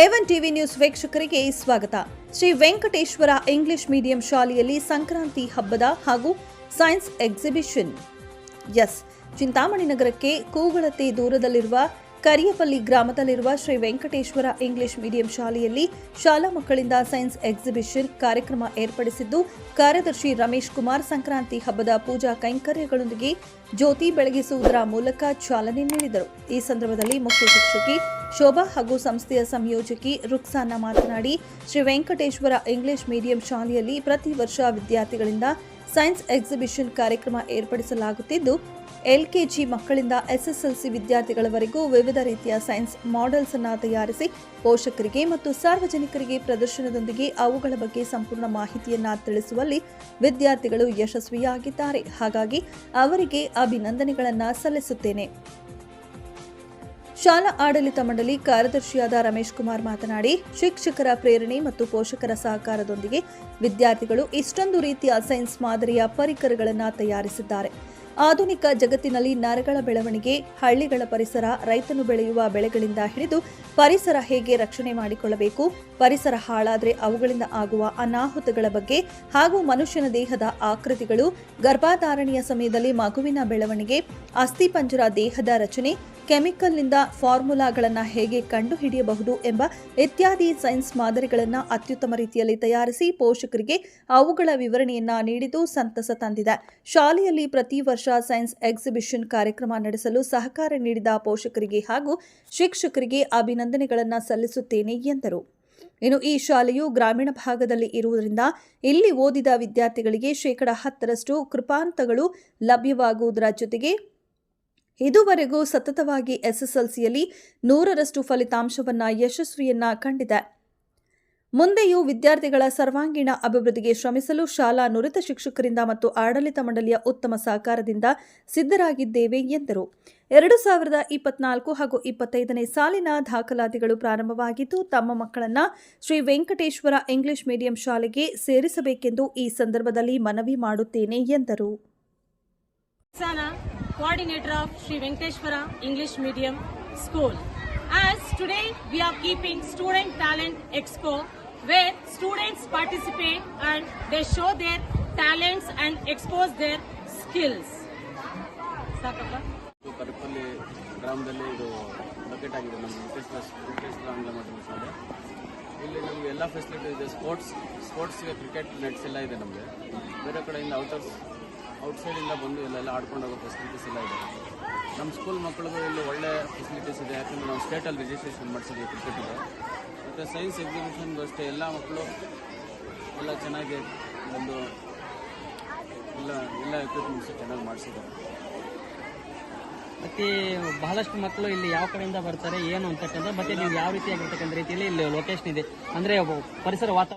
A one TV news ವೀಕ್ಷಕರಿಗೆ ಸ್ವಾಗತ. Shri Venkateshwara English medium ಶಾಲೆಯಲ್ಲಿ ಸಂಕ್ರಾಂತಿ ಹಬ್ಬದ ಹಾಗೂ ಸೈನ್ಸ್ ಎಕ್ಸಿಬಿಷನ್ ಎಸ್ ಚಿಂತಾಮಣಿ ನಗರಕ್ಕೆ ಕೂಗಳತೆ ದೂರದಲ್ಲಿರುವ ಕರಿಯಪಲ್ಲಿ ಗ್ರಾಮದಲ್ಲಿರುವ ಶ್ರೀ ವೆಂಕಟೇಶ್ವರ ಇಂಗ್ಲಿಷ್ ಮೀಡಿಯಂ ಶಾಲೆಯಲ್ಲಿ ಶಾಲಾ ಮಕ್ಕಳಿಂದ ಸೈನ್ಸ್ ಎಕ್ಸಿಬಿಷನ್ ಕಾರ್ಯಕ್ರಮ ಏರ್ಪಡಿಸಿದ್ದು, ಕಾರ್ಯದರ್ಶಿ ರಮೇಶ್ ಕುಮಾರ್ ಸಂಕ್ರಾಂತಿ ಹಬ್ಬದ ಪೂಜಾ ಕೈಂಕರ್ಯಗಳೊಂದಿಗೆ ಜ್ಯೋತಿ ಬೆಳಗಿಸುವುದರ ಮೂಲಕ ಚಾಲನೆ ನೀಡಿದರು. ಈ ಸಂದರ್ಭದಲ್ಲಿ ಮುಖ್ಯ ಶಿಕ್ಷಕಿ ಶೋಭಾ ಹಾಗೂ ಸಂಸ್ಥೆಯ ಸಂಯೋಜಕಿ ರುಕ್ಸಾನ ಮಾತನಾಡಿ, ಶ್ರೀ ವೆಂಕಟೇಶ್ವರ ಇಂಗ್ಲಿಷ್ ಮೀಡಿಯಂ ಶಾಲೆಯಲ್ಲಿ ಪ್ರತಿ ವರ್ಷ ವಿದ್ಯಾರ್ಥಿಗಳಿಂದ ಸೈನ್ಸ್ ಎಕ್ಸಿಬಿಷನ್ ಕಾರ್ಯಕ್ರಮ ಏರ್ಪಡಿಸಲಾಗುತ್ತಿದ್ದು, ಎಲ್ಕೆಜಿ ಮಕ್ಕಳಿಂದ ಎಸ್ಎಸ್ಎಲ್ಸಿ ವಿದ್ಯಾರ್ಥಿಗಳವರೆಗೂ ವಿವಿಧ ರೀತಿಯ ಸೈನ್ಸ್ ಮಾಡೆಲ್ಸ್ ಅನ್ನು ತಯಾರಿಸಿ, ಪೋಷಕರಿಗೆ ಮತ್ತು ಸಾರ್ವಜನಿಕರಿಗೆ ಪ್ರದರ್ಶನದೊಂದಿಗೆ ಅವುಗಳ ಬಗ್ಗೆ ಸಂಪೂರ್ಣ ಮಾಹಿತಿಯನ್ನು ತಿಳಿಸುವಲ್ಲಿ ವಿದ್ಯಾರ್ಥಿಗಳು ಯಶಸ್ವಿಯಾಗಿದ್ದಾರೆ. ಹಾಗಾಗಿ ಅವರಿಗೆ ಅಭಿನಂದನೆಗಳನ್ನು ಸಲ್ಲಿಸುತ್ತೇನೆ. ಶಾಲಾ ಆಡಳಿತ ಮಂಡಳಿ ಕಾರ್ಯದರ್ಶಿಯಾದ ರಮೇಶ್ ಕುಮಾರ್ ಮಾತನಾಡಿ, ಶಿಕ್ಷಕರ ಪ್ರೇರಣೆ ಮತ್ತು ಪೋಷಕರ ಸಹಕಾರದೊಂದಿಗೆ ವಿದ್ಯಾರ್ಥಿಗಳು ಇಷ್ಟೊಂದು ರೀತಿಯ ಸೈನ್ಸ್ ಮಾದರಿಯ ಪರಿಕರಗಳನ್ನು ತಯಾರಿಸಿದ್ದಾರೆ. ಆಧುನಿಕ ಜಗತ್ತಿನಲ್ಲಿ ನರಗಳ ಬೆಳವಣಿಗೆ, ಹಳ್ಳಿಗಳ ಪರಿಸರ, ರೈತನು ಬೆಳೆಯುವ ಬೆಳೆಗಳಿಂದ ಹಿಡಿದು ಪರಿಸರ ಹೇಗೆ ರಕ್ಷಣೆ ಮಾಡಿಕೊಳ್ಳಬೇಕು, ಪರಿಸರ ಹಾಳಾದರೆ ಅವುಗಳಿಂದ ಆಗುವ ಅನಾಹುತಗಳ ಬಗ್ಗೆ ಹಾಗೂ ಮನುಷ್ಯನ ದೇಹದ ಆಕೃತಿಗಳು, ಗರ್ಭಧಾರಣೆಯ ಸಮಯದಲ್ಲಿ ಮಗುವಿನ ಬೆಳವಣಿಗೆ ಅಸ್ಥಿಪಂಜರ ದೇಹದ ರಚನೆ ಕೆಮಿಕಲ್ನಿಂದ ಫಾರ್ಮುಲಾಗಳನ್ನು ಹೇಗೆ ಕಂಡುಹಿಡಿಯಬಹುದು ಎಂಬ ಇತ್ಯಾದಿ ಸೈನ್ಸ್ ಮಾದರಿಗಳನ್ನು ಅತ್ಯುತ್ತಮ ರೀತಿಯಲ್ಲಿ ತಯಾರಿಸಿ ಪೋಷಕರಿಗೆ ಅವುಗಳ ವಿವರಣೆಯನ್ನು ನೀಡಿದ್ದು ಸಂತಸ ತಂದಿದೆ. ಶಾಲೆಯಲ್ಲಿ ಪ್ರತಿ ವರ್ಷ ಸೈನ್ಸ್ ಎಕ್ಸಿಬಿಷನ್ ಕಾರ್ಯಕ್ರಮ ನಡೆಸಲು ಸಹಕಾರ ನೀಡಿದ ಪೋಷಕರಿಗೆ ಹಾಗೂ ಶಿಕ್ಷಕರಿಗೆ ಅಭಿನಂದನೆಗಳನ್ನು ಸಲ್ಲಿಸುತ್ತೇನೆ ಎಂದರು. ಇನ್ನು ಈ ಶಾಲೆಯು ಗ್ರಾಮೀಣ ಭಾಗದಲ್ಲಿ ಇರುವುದರಿಂದ ಇಲ್ಲಿ ಓದಿದ ವಿದ್ಯಾರ್ಥಿಗಳಿಗೆ ಶೇಕಡ ಹತ್ತರಷ್ಟು ಕೃಪಾಂತಗಳು ಲಭ್ಯವಾಗುವುದರ ಜೊತೆಗೆ ಇದುವರೆಗೂ ಸತತವಾಗಿ ಎಸ್ಎಸ್ಎಲ್ಸಿಯಲ್ಲಿ ನೂರರಷ್ಟು ಫಲಿತಾಂಶವನ್ನ ಯಶಸ್ವಿಯನ್ನ ಕಂಡಿದೆ. ಮುಂದೆಯೂ ವಿದ್ಯಾರ್ಥಿಗಳ ಸರ್ವಾಂಗೀಣ ಅಭಿವೃದ್ಧಿಗೆ ಶ್ರಮಿಸಲು ಶಾಲಾ ನುರಿತ ಶಿಕ್ಷಕರಿಂದ ಮತ್ತು ಆಡಳಿತ ಮಂಡಳಿಯ ಉತ್ತಮ ಸಹಕಾರದಿಂದ ಸಿದ್ಧರಾಗಿದ್ದೇವೆ ಎಂದರು. ಎರಡು ಸಾವಿರದ ಇಪ್ಪತ್ನಾಲ್ಕು ಹಾಗೂ ಇಪ್ಪತ್ತೈದನೇ ಸಾಲಿನ ದಾಖಲಾತಿಗಳು ಪ್ರಾರಂಭವಾಗಿದ್ದು, ತಮ್ಮ ಮಕ್ಕಳನ್ನ ಶ್ರೀ ವೆಂಕಟೇಶ್ವರ ಇಂಗ್ಲಿಷ್ ಮೀಡಿಯಂ ಶಾಲೆಗೆ ಸೇರಿಸಬೇಕೆಂದು ಈ ಸಂದರ್ಭದಲ್ಲಿ ಮನವಿ ಮಾಡುತ್ತೇನೆ ಎಂದರು. Coordinator of Sri Venkateshwara English Medium School. As today we are keeping Student Talent Expo where students participate and they show their talents and expose their skills. ಇಲ್ಲಿ ನಮಗೆ ಎಲ್ಲ ಫೆಸಿಲಿಟಿ ಇದೆ ಸ್ಪೋರ್ಟ್ಸ್ ಸ್ಪೋರ್ಟ್ಸ್ಗೆ ಕ್ರಿಕೆಟ್ ನೆಟ್ಸ್ ಎಲ್ಲ ಇದೆ ನಮಗೆ ಬೇರೆ ಕಡೆಯಿಂದ outers ಔಟ್ಸೈಡಿಂದ ಬಂದು ಇಲ್ಲೆಲ್ಲ ಆಡ್ಕೊಂಡು ಹೋಗೋ ಫೆಸಿಲಿಟೀಸ್ ಎಲ್ಲ ಇದೆ. ನಮ್ಮ ಸ್ಕೂಲ್ ಮಕ್ಕಳಿಗೂ ಇಲ್ಲಿ ಒಳ್ಳೆ ಫೆಸಿಲಿಟೀಸ್ ಇದೆ, ಯಾಕಂದರೆ ನಾವು ಸ್ಟೇಟಲ್ಲಿ ರಿಜಿಸ್ಟ್ರೇಷನ್ ಮಾಡಿಸಿದ್ವಿ ಕ್ರಿಕೆಟಿಗೆ ಮತ್ತು ಸೈನ್ಸ್ ಎಕ್ಸಿಬಿಷನ್ಗೂ ಅಷ್ಟೇ ಎಲ್ಲ ಮಕ್ಕಳು ಎಲ್ಲ ಚೆನ್ನಾಗಿ ಒಂದು ಎಲ್ಲ ಎಲ್ಲ ಎಕ್ವಿಪ್ಮೆಂಟ್ಸ್ ಚೆನ್ನಾಗಿ ಮಾಡಿಸಿದ್ದಾರೆ. ಮತ್ತೆ ಬಹಳಷ್ಟು ಮಕ್ಕಳು ಇಲ್ಲಿ ಯಾವ ಕಡೆಯಿಂದ ಬರ್ತಾರೆ, ಏನು ಅಂತಕ್ಕಂಥ ಮತ್ತೆ ನೀವು ಯಾವ ರೀತಿಯಾಗಿರ್ತಕ್ಕಂಥ ರೀತಿಯಲ್ಲಿ ಇಲ್ಲಿ ಲೊಕೇಶನ್ ಇದೆ. ಅಂದರೆ ಪರಿಸರ ವಾತಾವರಣ